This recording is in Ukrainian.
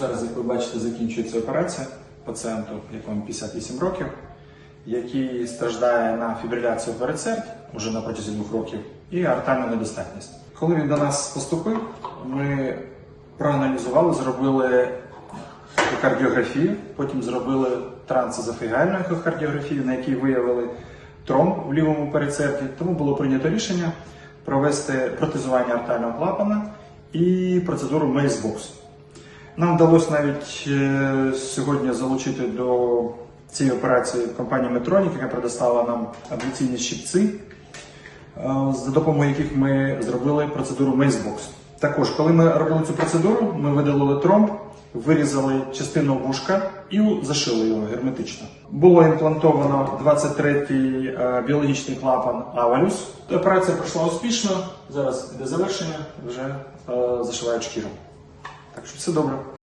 зараз, як ви бачите, закінчується операція пацієнту, якому 58 років, який страждає на фібриляцію передсердь уже на протязі двох років і артальну недостатність. Коли він до нас поступив, ми проаналізували, зробили ехокардіографію, потім зробили трансезофігальну ехокардіографію, на якій виявили тромб в лівому передсерді. Тому було прийнято рішення провести протезування артального клапана і процедуру Мейсбокс. Нам вдалося навіть е, сьогодні залучити до цієї операції компанію Медтрonic, яка предоставила нам абляційні щипці, е, за допомогою яких ми зробили процедуру Мейсбокс. Також, коли ми робили цю процедуру, ми видалили тромб, вирізали частину вушка і зашили його герметично. Було імплантовано 23-й е, біологічний клапан Авалюс. Операція пройшла успішно. Зараз іде завершення, вже зашивають шкіру. Так що все добре.